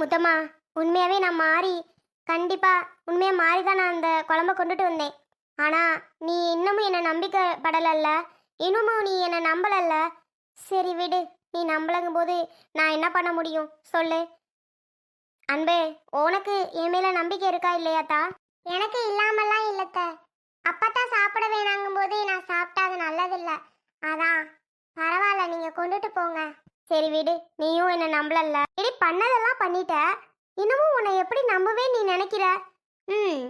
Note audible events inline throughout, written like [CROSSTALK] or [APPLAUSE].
முத்தம்மா உண்மையாவே நான் மாறி கண்டிப்பா உண்மையா மாறி தான் நான் அந்த குழம்ப கொண்டுட்டு வந்தேன். ஆனா நீ இன்னமும் என்னை நம்பிக்கை படலல்ல இன்னமும் நீ என்னை நம்பலல்ல? சரி விடு நீ நம்பலங்கும் போது நான் என்ன பண்ண முடியும்? சொல்லு. அன்பே உனக்கு என் மேல நம்பிக்கை இருக்கா இல்லையாத்தா எனக்கு இல்லாமலாம் இல்லத்த அப்பத்தா சாப்பிட வேணாங்கும் போது நான் சாப்பிட்டா அது நல்லதில்ல. அதான் பரவாயில்ல நீங்க கொண்டுட்டு போங்க. சரி விடு நீயும் என்ன நம்பலல்ல. பண்ணதெல்லாம் பண்ணிட்ட. இன்னமும் உன்னை எப்படி நம்பவே நீ நினைக்கிற? ம்.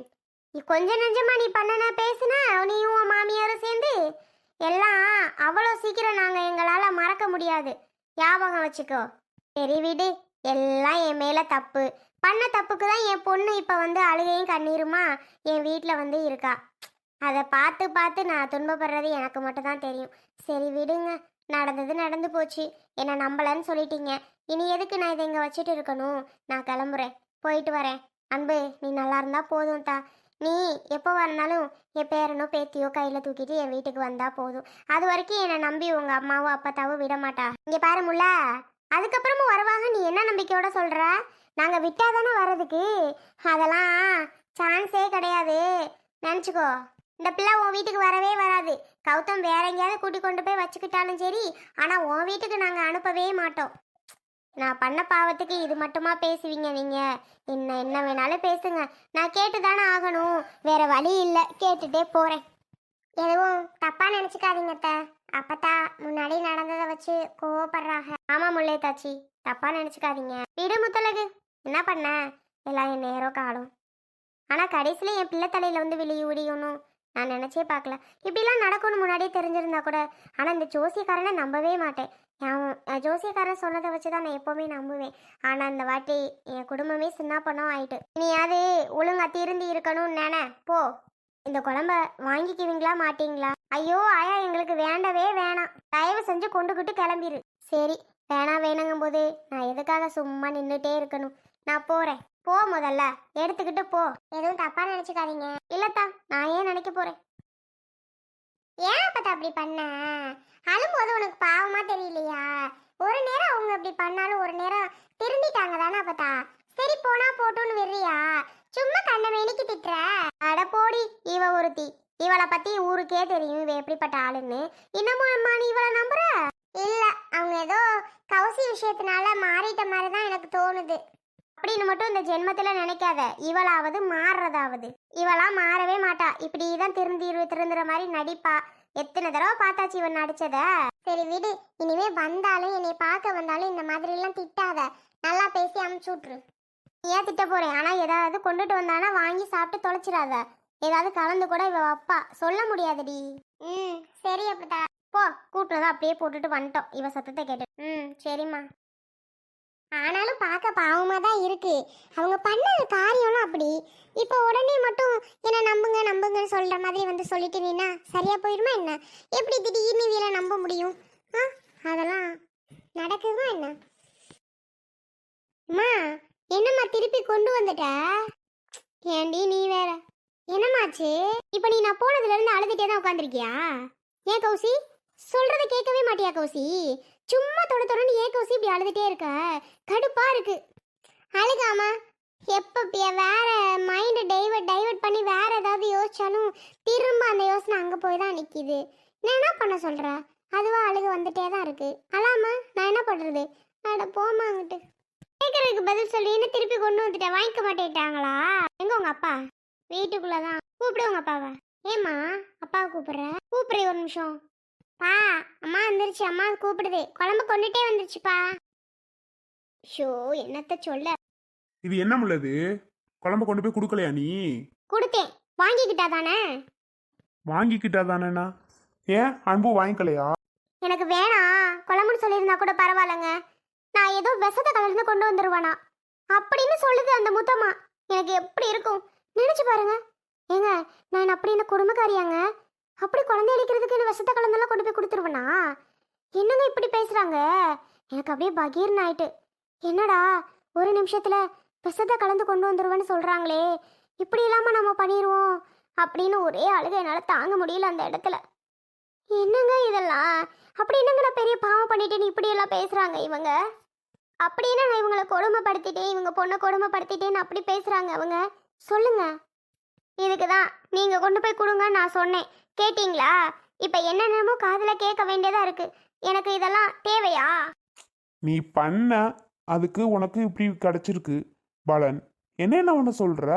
நீ கொஞ்ச நெஞ்சமா நீ பண்ணன பேசுன நீயும் உன் மாமியாரும் சேர்ந்து எல்லாம் அவ்வளோ சீக்கிரம் நாங்கள் எங்களால் மறக்க முடியாது. ஞாபகம் வச்சுக்கோ. சரி விடு. எல்லாம் என் மேலே தப்பு. பண்ண தப்புக்கு தான் என் பொண்ணு இப்போ வந்து அழுகையும் கண்ணீருமா என் வீட்டில் வந்து இருக்கா. அதை பார்த்து பார்த்து நான் துன்பப்படுறது எனக்கு மட்டும் தான் தெரியும். சரி விடுங்க. நடந்தது நடந்து போச்சு. என்னை நம்பலன்னு சொல்லிட்டீங்க. இனி எதுக்கு நான் இதை இங்கே வச்சுட்டு இருக்கணும்? நான் கிளம்புறேன். போயிட்டு வரேன். அன்பு நீ நல்லா இருந்தா போதும் தா நீ எப்போ வரனாலும் என் பேரனோ பேத்தியோ கையில் தூக்கிட்டு என் வீட்டுக்கு வந்தால் போதும். அது வரைக்கும் என்னை நம்பி உங்கள் அம்மாவோ அப்பத்தாவோ விட மாட்டா. இங்கே பாரு முல்ல. அதுக்கப்புறமும் வருவாங்க. நீ என்ன நம்பிக்கையோட சொல்கிற நாங்கள் விட்டாதானே வர்றதுக்கு? அதெல்லாம் சான்ஸே கிடையாது. நினச்சிக்கோ. இந்த பிள்ளை உன் வீட்டுக்கு வரவே வராது. கௌதம் வேற எங்கேயாவது கூட்டி கொண்டு போய் வச்சுக்கிட்டாலும் சரி. ஆனால் உன் வீட்டுக்கு நாங்கள் அனுப்பவே மாட்டோம். நான் பண்ண பாவத்துக்கு இது மட்டுமா பேசுவீங்க நீங்க? என்ன என்ன வேணாலும் பேசுங்க. நான் கேட்டு தானே ஆகணும். வேற வழி இல்லை. கேட்டுட்டே போறேன். எதுவும் தப்பா நினைச்சுக்காதீங்க அத்தை. அப்பத்தா முன்னாடி நடந்ததை வச்சு கோவப்படுறாங்க. ஆமா முல்லை தாச்சி தப்பா நினைச்சுக்காதீங்க. விடு முத்தலகு என்ன பண்ண? எல்லாம் என் நேரம் காலம் ஆனா கடைசியில என் பிள்ளை தலையில வந்து வெளியே விடியணும் நான் நினைச்சே பார்க்கல. இப்படிலாம் நடக்கும்னு முன்னாடியே தெரிஞ்சிருந்தா கூட. ஆனா இந்த ஜோசியக்காரனை நம்பவே மாட்டேன். நான் ஜோசியக்காரன் சொன்னதை வச்சு தான் நான் எப்போவுமே நம்புவேன். ஆனால் இந்த வாட்டி என் குடும்பமே சின்ன பணம் ஆயிட்டு. இனியாவது ஒழுங்கா திருந்தி இருக்கணும்னு நினை. போ. இந்த குழம்ப வாங்கிக்குவீங்களா மாட்டீங்களா? ஐயோ ஆயா எங்களுக்கு வேண்டவே வேணாம். தயவு செஞ்சு கொண்டுகிட்டு கிளம்பிரு. சரி வேணாம் வேணுங்கும் போது நான் எதுக்காக சும்மா நின்றுட்டே இருக்கணும்? நான் போறேன். போ முதல்ல. எடுத்துக்கிட்டு போ. எதுவும் தப்பா நினைச்சுக்காதீங்க. இல்லத்தா நான் ஏன் நினைக்க போறேன்? ஏன் அப்பத்தா அப்படி பண்ண? அழும்போது உனக்கு பாவமா தெரியலையா? ஒரு நேரம் அவங்க அப்படி பண்ணாலும் ஒரு நேரம் திருந்திட்டாங்க தானே அப்பத்தா சரி போனா போட்டுன்னு விடுறியா? சும்மா கண்ணை மேனிக்கு திட்டுற? அட போடி இவ ஒருத்தி. இவளை பத்தி ஊருக்கே தெரியும் இவ எப்படிப்பட்ட ஆளுன்னு. இன்னமும் அம்மா நீ இவளை நம்புற? இல்ல அவங்க ஏதோ கௌசி விஷயத்தினால மாறிட்ட மாதிரி தான் எனக்கு தோணுது. அப்படின்னு மட்டும் இந்த ஜென்மத்தில் நினைக்காத. இவளாவது மாறுறதாவது. இவளா மாறவே மாட்டா. இப்படி தான் திருந்தி திருந்துற மாதிரி நடிப்பா. எத்தனை தடவை பார்த்தாச்சு இவன் நடிச்சத? சரி விடு. இனிமே வந்தாலும் என்னை பார்க்க வந்தாலும் இந்த மாதிரி எல்லாம் திட்டாத. நல்லா பேசி அமுச்சு விட்ரு ஏன் திட்ட போறேன் ஆனா ஏதாவது கொண்டுட்டு வந்தானா வாங்கி சாப்பிட்டு தொலைச்சிடாத. ஏதாவது கலந்து கூட இவ அப்பா சொல்ல முடியாதுடி. ம் சரி அப்படிதா போ. கூட்டுறத அப்படியே போட்டுட்டு வந்துட்டோம். இவ சத்தத்தை கேட்டு. ம் சரிம்மா. ஆனாலும் பார்க்க பாவமாக தான் இருக்கு. அவங்க பண்ண காரியம்லாம் அப்படி. இப்போ உடனே மட்டும் என்ன நம்புங்க நம்புங்கன்னு சொல்கிற மாதிரி வந்து சொல்லிட்டு நீனா சரியாக போயிடுமா என்ன? எப்படி திடீர்னு வீல நம்ப முடியும்? ஆ அதெல்லாம் நடக்குமா என்ன? அம்மா என்னம்மா திருப்பி கொண்டு வந்துட்ட? ஏண்டி நீ வேற. என்னம்மாச்சு? இப்போ நீ நான் போனதுலேருந்து அழுதுகிட்டே தான் உட்காந்துருக்கியா ஏன் கௌசி? சொல்கிறத கேட்கவே மாட்டியா கௌசி? சும்மா தொட தொடன்னு ஏக்க ஊசி இப்படி அழுதுட்டே இருக்க. கடுப்பா இருக்கு. அழுகாமா எப்போ வேற மைண்டை டைவர்ட் டைவர்ட் பண்ணி வேற ஏதாவது யோசிச்சாலும் திரும்ப அந்த யோசனை அங்கே போய் தான் நிற்கிது நான் என்ன பண்ண சொல்கிற அதுவாக அழுக வந்துட்டே தான் இருக்கு. அலாமா நான் என்ன பண்ணுறது அட போமா அங்கிட்டு. கேட்கறதுக்கு பதில் சொல்லி என்ன திருப்பி கொண்டு வந்துட்டேன் வாங்கிக்க மாட்டேட்டாங்களா எங்க உங்க அப்பா? வீட்டுக்குள்ளே தான் கூப்பிடு உங்க அப்பாவை. ஏம்மா அப்பாவை கூப்பிடுற? கூப்பிடுறேன் ஒரு நிமிஷம். பா அம்மா வந்துருச்சு அம்மா கூப்பிடுது. குழம்பு கொண்டுட்டே வந்துருச்சுப்பா. ஷோ என்னத்த சொல்ல? இது என்ன முள்ளது? குழம்ப கொண்டு போய் கொடுக்கலையா நீ? கொடுத்தேன். வாங்கிக்கிட்டா தானே? வாங்கிக்கிட்டா தானேண்ணா? ஏன் அன்பு வாங்கிக்கலையா? எனக்கு வேணாம் குழம்புன்னு சொல்லியிருந்தா கூட பரவாயில்லைங்க. நான் ஏதோ விஷத்தை கலந்து கொண்டு வந்துருவானா. அப்படின்னு சொல்லுது அந்த முத்தம்மா. எனக்கு எப்படி இருக்கும்? நினைச்சு பாருங்க. ஏங்க நான் அப்படி என்ன குடும்பக்காரியாங்க? அப்படி குழந்தை அடிக்கிறதுக்கு விஷத்தை கலந்தெல்லாம் கொண்டு போய் கொடுத்துருவனா? என்னங்க இப்படி பேசுறாங்க? எனக்கு அப்படியே பகீர்னு ஆயிட்டு. என்னடா ஒரு நிமிஷத்துல விஷத்தை கலந்து கொண்டு வந்துருவேன்னு சொல்றாங்களே. இப்படி இல்லாம நம்ம பண்ணிடுவோம் அப்படின்னு ஒரே அழுகை என்னால தாங்க முடியல அந்த இடத்துல. என்னங்க இதெல்லாம்? அப்படி என்னங்க நான் பெரிய பாவம் பண்ணிட்டேன்னு இப்படி எல்லாம் பேசுறாங்க இவங்க? அப்படின்னு நான் இவங்களை கொடுமைப்படுத்திட்டேன்? இவங்க பொண்ணை கொடுமைப்படுத்திட்டேன்னு அப்படி பேசுறாங்க அவங்க? சொல்லுங்க. இதுக்கு தான் நீங்க கொண்டு போய் கொடுங்க நான் சொன்னேன். கேட்டிங்களா? இப்போ என்னென்னமோ காதுல கேட்க வேண்டியதா இருக்கு. எனக்கு இதெல்லாம் தேவையா? நீ பண்ண அதுக்கு உனக்கு இப்படி கிடைச்சிருக்கு பலன். என்னென்ன உன்னை சொல்ற?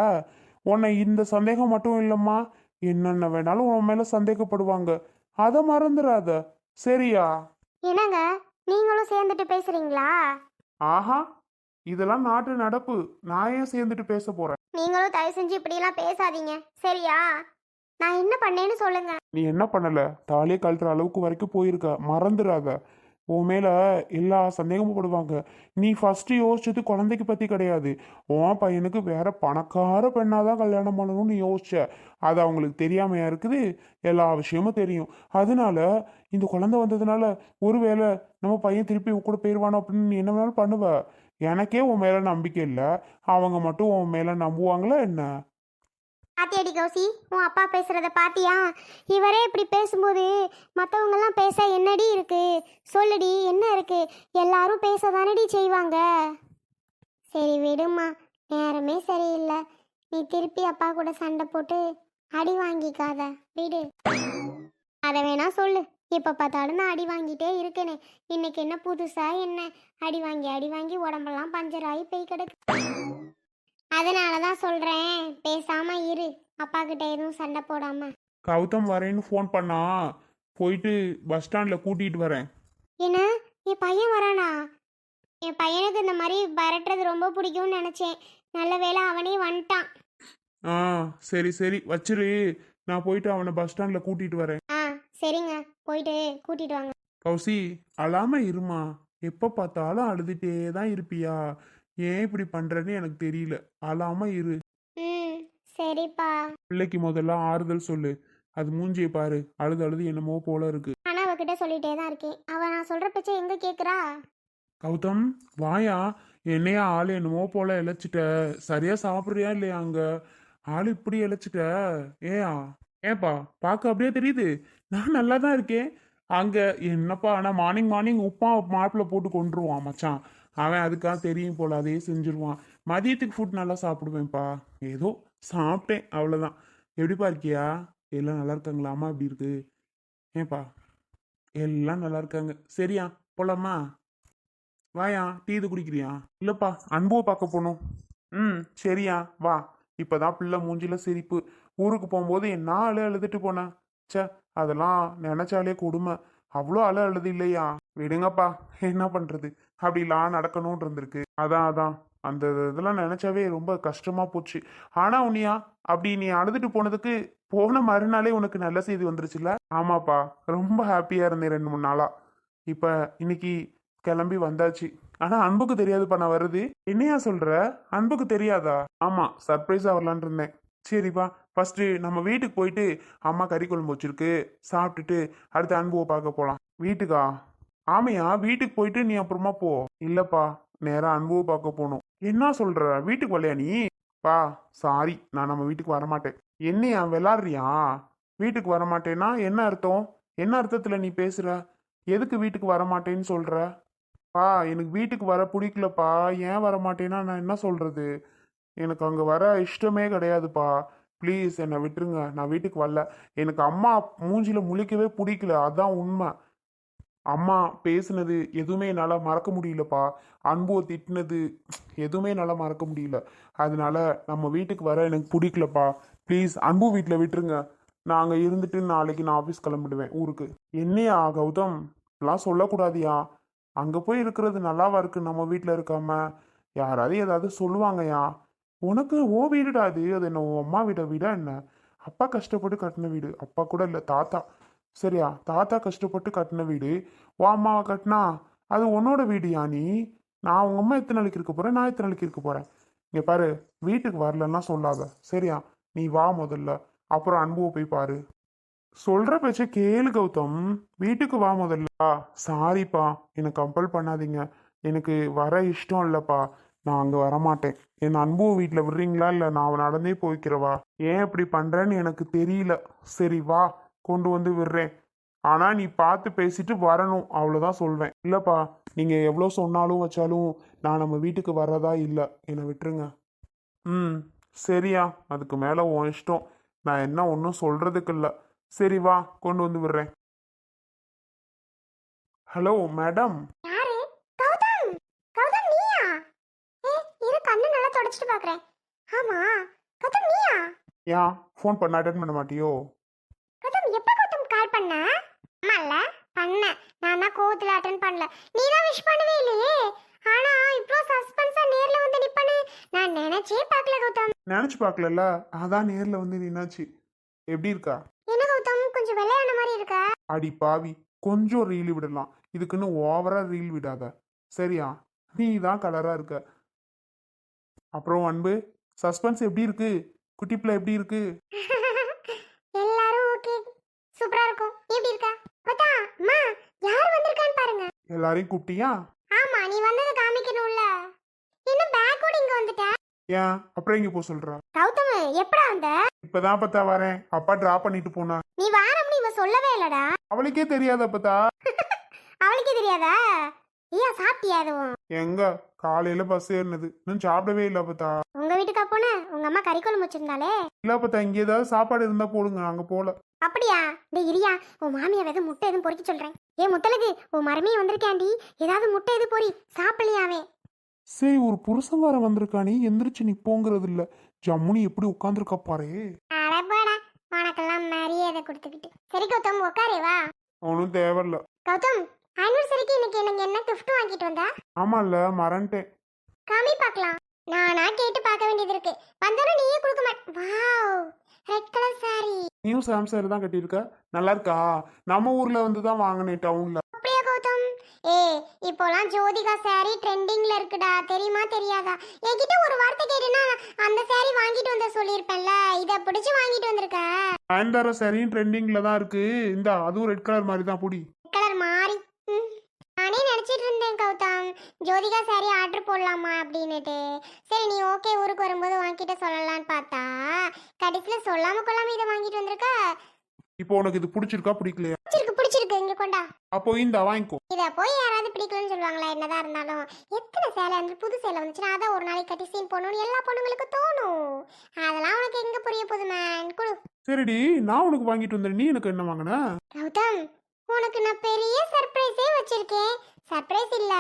உன்னை இந்த சந்தேகம் மட்டும் இல்லைம்மா. என்னென்ன வேணாலும் உன் மேல சந்தேகப்படுவாங்க. அதை மறந்துடாத சரியா? என்னங்க? நீங்களும் சேர்ந்துட்டு பேசுறீங்களா? ஆஹா. இதெல்லாம் நாட்டு நடப்பு. நான் ஏன் சேர்ந்துட்டு பேச போறேன்? நீங்களும் தயவு செஞ்சு இப்படிலாம் பேசாதீங்க. சரியா? நான் என்ன பண்ணேன்னு சொல்லுங்க. நீ என்ன பண்ணல? தாலியை கழட்டுற அளவுக்கு வரைக்கும் போயிருக்க. மறந்துடாத உன் மேல எல்லா சந்தேகமும் போடுவாங்க. நீ ஃபர்ஸ்ட் யோசிச்சது குழந்தைக்கு பத்தி கிடையாது. உன் பையனுக்கு வேற பணக்கார பெண்ணாதான் கல்யாணம் பண்ணணும்னு யோசிச்ச. அது அவங்களுக்கு தெரியாமையா இருக்குது? எல்லா விஷயமும் தெரியும். அதனால இந்த குழந்தை வந்ததுனால ஒருவேளை நம்ம பையன் திருப்பி உன் கூட போயிடுவானோ அப்படின்னு நீ என்ன வேணாலும் பண்ணுவ. எனக்கே உன் மேல நம்பிக்கை இல்லை. அவங்க மட்டும் உன் மேல நம்புவாங்களா என்ன? பாத்தியாடி கௌசி உன் அப்பா பேசுறத பாத்தியா? இவரே இப்படி பேசும்போது மற்றவங்கெல்லாம் பேச என்னடி இருக்கு? சொல்லுடி என்ன இருக்கு? எல்லாரும் பேச தானடி செய்வாங்க. சரி விடுமா நேரமே சரியில்லை. நீ திருப்பி அப்பா கூட சண்டை போட்டு அடி வாங்கிக்காத. விடு. அதை வேணா சொல்லு. எப்போ பார்த்தாலும் நான் அடி வாங்கிட்டே இருக்கேனே. இன்னைக்கு என்ன புதுசா என்ன? அடி வாங்கி அடி வாங்கி உடம்பெல்லாம் பஞ்சர் ஆகி போய் கிடக்கு. அதனால தான் சொல்கிறேன் பேசாம இரு. அப்பா கிட்ட எதுவும் சண்டை போடாம. கௌதம் வரேன்னு ஃபோன் பண்ணா போயிட்டு பஸ் ஸ்டாண்டில் கூட்டிகிட்டு வரேன். என்ன? என் பையன் வரானா? என் பையனுக்கு இந்த மாதிரி விரட்டுறது ரொம்ப பிடிக்கும்னு நினச்சேன். நல்ல வேளை அவனே வந்துட்டான். ஆ சரி சரி. வச்சிரு. நான் போயிட்டு அவனை பஸ் ஸ்டாண்டில் கூட்டிகிட்டு வரேன். ஆ சரிங்க. போயிட்டு கூட்டிட்டு வாங்க. கௌசி அழாம இருமா. எப்போ பார்த்தாலும் அழுதுகிட்டே தான் இருப்பியா? ஏன் இப்படி பண்ணுறேன்னு எனக்கு தெரியல. அழாம இரு. ம் சரிப்பா. பிள்ளைக்கு முதல்ல ஆறுதல் சொல்லு. அது மூஞ்சியை பாரு. அழுது அழுது என்னமோ போல இருக்கு. ஆனால் அவகிட்ட சொல்லிட்டே தான் இருக்கேன். அவள் நான் சொல்கிற பேச்சை எங்கே கேட்குறா கௌதம் வாயா. என்னையா ஆள் என்னமோ போல இழைச்சிட்ட. சரியா சாப்பிட்றியா இல்லையா அங்க? ஆள் இப்படி இழைச்சிட்ட. ஏயா? ஏப்பா பார்க்க அப்படியே தெரியுது. நான் நல்லா தான் இருக்கேன். அங்க என்னப்பா ஆனா மார்னிங் மார்னிங் உப்பா மாப்பிள்ள போட்டு கொண்டுருவான் மச்சான். அவன் அதுக்காக தெரியும் போல அதையே செஞ்சிருவான். மதியத்துக்கு ஃபுட் நல்லா சாப்பிடுவேன்ப்பா. ஏதோ சாப்பிட்டேன் அவ்வளோதான் எப்படிப்பா இருக்கியா? எல்லாம் நல்லா இருக்காங்களா? அம்மா எப்படி இருக்கு? ஏன்பா எல்லாம் நல்லா இருக்காங்க. சரியா போலாமா? வாயா டீ இது குடிக்கிறியா? இல்லைப்பா அன்புவை பார்க்க போகணும். ம் சரியா வா. இப்போதான் பிள்ளை மூஞ்சில சிரிப்பு. ஊருக்கு போகும்போது என்ன அழு அழுதுட்டு போனேன். ச்சே அதெல்லாம் நினைச்சாலே கொடுமை. அவ்வளோ அழு அழுது இல்லையா? விடுங்கப்பா என்ன பண்ணுறது அப்படிலாம் நடக்கணும்னு இருந்திருக்கு அதான் அதான். அந்த இதெல்லாம் நினைச்சாவே ரொம்ப கஷ்டமா போச்சு. ஆனா உன்னியா அப்படி நீ அழுதுட்டு போனதுக்கு போன மறுநாளே உனக்கு நல்ல செய்தி வந்துருச்சுல்ல? ஆமாப்பா. ரொம்ப ஹாப்பியா இருந்தேன் ரெண்டு மூணு நாளா. இப்ப இன்னைக்கு கிளம்பி வந்தாச்சு. ஆனா அன்புக்கு தெரியாதுப்பா நான் வருது. என்னையா சொல்ற? அன்புக்கு தெரியாதா? ஆமா சர்ப்ரைஸா வரலான்னு இருந்தேன். சரிப்பா ஃபர்ஸ்ட் நம்ம வீட்டுக்கு போயிட்டு அம்மா கறி குழம்பு வச்சிருக்கு. சாப்பிட்டுட்டு அடுத்து அன்புவை பார்க்க போலாம். வீட்டுக்கா? ஆமையா வீட்டுக்கு போயிட்டு நீ அப்புறமா போ. இல்லப்பா நேரா அன்புவை பார்க்க போகணும். என்ன சொல்ற? வீட்டுக்கு வரலையா நீ? பா சாரி நான் நம்ம வீட்டுக்கு வரமாட்டேன். என்னையா விளாடுறியா வீட்டுக்கு வரமாட்டேன்னா என்ன அர்த்தம்? என்ன அர்த்தத்துல நீ பேசுற? எதுக்கு வீட்டுக்கு வரமாட்டேன்னு சொல்ற? பா எனக்கு வீட்டுக்கு வர பிடிக்கலப்பா. ஏன் வர மாட்டேன்னா நான் என்ன சொல்றது? எனக்கு அங்கே வர இஷ்டமே கிடையாதுப்பா. ப்ளீஸ் என்னை விட்டுருங்க. நான் வீட்டுக்கு வரல. எனக்கு அம்மா மூஞ்சில முழிக்கவே பிடிக்கல. அதான் உண்மை. அம்மா பேசுனது எதுவுமே என்னால் மறக்க முடியலப்பா. அன்புவை திட்டினது எதுவுமே என்னால் மறக்க முடியல. அதனால நம்ம வீட்டுக்கு வர எனக்கு பிடிக்கலப்பா. ப்ளீஸ் அன்பு வீட்டில் விட்டுருங்க. நாங்கள் இருந்துட்டு நாளைக்கு நான் ஆஃபீஸ் கிளம்பிடுவேன் ஊருக்கு. என்னையா கௌதம்? இதெல்லாம் சொல்லக்கூடாதியா? அங்கே போய் இருக்கிறது நல்லாவா இருக்கு நம்ம வீட்டில் இருக்காம? யாராவது ஏதாவது சொல்லுவாங்கயா? உனக்கு ஓ வீடுடா அது அது என்ன உன் அம்மா வீட விட என்ன? அப்பா கஷ்டப்பட்டு கட்டின வீடு. அப்பா கூட இல்லை தாத்தா. சரியா? தாத்தா கஷ்டப்பட்டு கட்டின வீடு உன் அம்மாவை கட்டினா அது உன்னோட வீடு நீ? நான் உங்க அம்மா எத்தனை நாளைக்கு இருக்க போறேன்? நான் எத்தனை நாளைக்கு இருக்க போறேன்? இங்க பாரு வீட்டுக்கு வரலன்னா சொல்லாத. சரியா? நீ வா முதல்ல. அப்புறம் அன்புவை போய் பாரு. சொல்ற பேச்ச கேளு கௌதம். வீட்டுக்கு வா முதல்ல. சாரிப்பா. என்னை கம்பல் பண்ணாதீங்க. எனக்கு வர இஷ்டம் இல்லைப்பா. நான் அங்கே வரமாட்டேன். என் அன்பு வீட்டில் விடுறீங்களா? இல்லை நான் நடந்தே போய்க்கிறவா? ஏன் இப்படி பண்ணுறேன்னு எனக்கு தெரியல. சரி வா. கொண்டு வந்து விடுறேன். ஆனா நீ பார்த்து பேசிட்டு வரணும். அவ்வளோதான் சொல்வேன். இல்லப்பா நீங்க எவ்வளோ சொன்னாலும் வச்சாலும் நான் நம்ம வீட்டுக்கு வர்றதா இல்லை. என்னை விட்டுருங்க. ம் சரியா. அதுக்கு மேலே உன் இஷ்டம். நான் என்ன ஒன்றும் சொல்றதுக்கு இல்லை. சரி வா கொண்டு வந்து விடுறேன். Hello madam. யாரு? கௌதம். கௌதம் நீயா? ஏ இரு கண்ணு நல்லா தொடச்சிட்டு பாக்குறேன். ஆமா கௌதம் நீயா? ஏன் ஃபோன் பண்ண அட்டன் பண்ண மாட்டியோ? பண்ண? ஆமால பண்ண. நான் தான் கோவத்துல அட்டன் பண்ணல. நீ தான் விஷ் பண்ணவே இல்லையே. ஆனா இவ்ளோ சஸ்பென்ஸா நேர்ல வந்து நிப்பனு. நான் நினைச்சே பார்க்கல கௌதம். நினச்சி பார்க்கலல்ல? அதான் நேரில் வந்து நின்னாச்சு. எப்படி இருக்கா? என்ன கௌதம்? கொஞ்சம் வெள்ளையான மாதிரி இருக்க? அடி பாவி. கொஞ்சம் ரீல் விடலாம். இதுக்குன்னு ஓவரா ரீல் விடாத. சரியா? நீ தான் கலரா இருக்க. அப்புறம் அன்பு சஸ்பென்ஸ் எப்படி இருக்கு? குட்டி பிள்ளை எப்படி இருக்கு எல்லாரும் ஓகே சூப்பரா இருக்கும் நீ எப்படி இருக்க கௌதா அம்மா யார் வந்திருக்கான்னு பாருங்க எல்லாரையும் குட்டியா ஆமா நீ வந்தது காமிக்கணும்ல. என்ன பேக்கோட இங்க வந்துட்ட? ஏன்? அப்புறம் இங்க போ சொல்றா? கௌதம் எப்படா வந்த? இப்பதான் பத்தா வரேன். அப்பா டிராப் பண்ணிட்டு போனா. நீ வாரம்னு இவ சொல்லவே இல்லடா. அவளுக்கே தெரியாத பத்தா [LAUGHS] அவளுக்கே தெரியாதா? ஏன் சாப்பிட்டியா அதுவும் எங்க? காலையில பஸ் ஏறினது. இன்னும் சாப்பிடவே இல்லை பத்தா உங்க வீட்டுக்கா போன? உங்க அம்மா கறி குழம்பு வச்சிருந்தாலே இல்ல பத்தா இங்க ஏதாவது சாப்பாடு இருந்தா போடுங்க. அங்க போல. அப்படியா? டேய் இரியா உன் மாமியார் எதுவும் முட்டை எதுவும் பொறிக்க சொல்றேன். ஏ முத்தலகு உன் மருமையை வந்திருக்காண்டி ஏதாவது முட்டை எது பொறி? சாப்பிடலையாவே சரி ஒரு புருஷன் வர வந்திருக்கானே எந்திரிச்சு நிப்போங்கிறது இல்ல ஜம்முனி எப்படி உட்காந்துருக்கா பாரு? அடப்பாடா உனக்கெல்லாம் மரியாதை கொடுத்துக்கிட்டு. சரி கௌதம் உட்காரே வா. ஒன்றும் தேவையில்ல. கௌதம் ஆனிவர்சரிக்கு இன்னைக்கு எனக்கு என்ன gift வாங்கிட்டு வந்தா? ஆமால்ல மறந்துட்டேன். காமி பார்க்கலாம். நானா கேட்டு பார்க்க வேண்டியது இருக்கு வந்தாலும் நீயே கொடுக்க மாட்டேன் wow red colour saree new Samsung தான் கட்டியிருக்க. நல்லா இருக்கா நம்ம ஊர்ல வந்து தான் வாங்கினேன் டவுன்ல. அப்படியா கௌதம்? ஏ இப்போலாம் ஜோதிகா saree ட்ரெண்டிங்ல இருக்குடா. தெரியுமா தெரியாதா? என்கிட்ட ஒரு வார்த்தை கேட்டுனா அந்த saree வாங்கிட்டு வந்த சொல்லியிருப்பேன்ல. இதை பிடிச்சு வாங்கிட்டு வந்திருக்க. நயன்தாரா சரியும் ட்ரெண்டிங்ல தான் இருக்கு. இந்த அதுவும் ரெட் கலர் மாதிரி தான் புடி கலர் மாறி ம். நானே நினச்சிட்டு இருந்தேன் கௌதம். ஜோதிகா saree ஆர்டர் போடலாமா அப்படின்னுட்டு. சரி நீ ஓகே ஊருக்கு வரும்போது வாங்கிட்ட சொல்லலாம்னு பார்த்தா கடைசியில் சொல்லாம கொள்ளாம இதை வாங்கிட்டு வந்திருக்க? இப்போ உனக்கு இது பிடிச்சிருக்கா பிடிக்கலையா? பிடிச்சிருக்கு பிடிச்சிருக்கு. இங்க கொண்டா. அப்போ இந்த வாங்கிக்கோ. இதை போய் யாராவது பிடிக்கலன்னு சொல்லுவாங்களா? என்னதான் இருந்தாலும். எத்தனை சேலை வந்து புது சேலை வந்துச்சுன்னா அதான் ஒரு நாளைக்கு கட்டி சீன் போடணும்னு எல்லா பொண்ணுங்களுக்கும் தோணும். அதெல்லாம் உனக்கு எங்க புரிய போகுது மேன் குடு. சரிடி நான் உனக்கு வாங்கிட்டு வந்தேன். நீ எனக்கு என்ன வாங்கின? கௌதம் உனக்கு நான் பெரிய சர்ப்ரைஸே வச்சிருக்கேன். சர்ப்ரைஸ் இல்ல.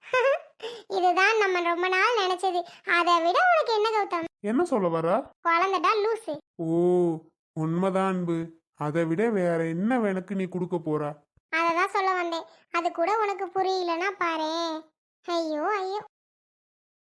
[LAUGHS] இதுதான் நம்ம ரொம்ப நாள் நினைச்சது. அதை விட உனக்கு என்ன கௌதம்? என்ன சொல்ல வர? குழந்தைடா லூசு. ஓ உண்மைதான் அன்பு. அதை விட வேற என்ன எனக்கு நீ கொடுக்க போற? அதை தான் சொல்ல வந்தேன். அது கூட உனக்கு புரியலன்னா பாரு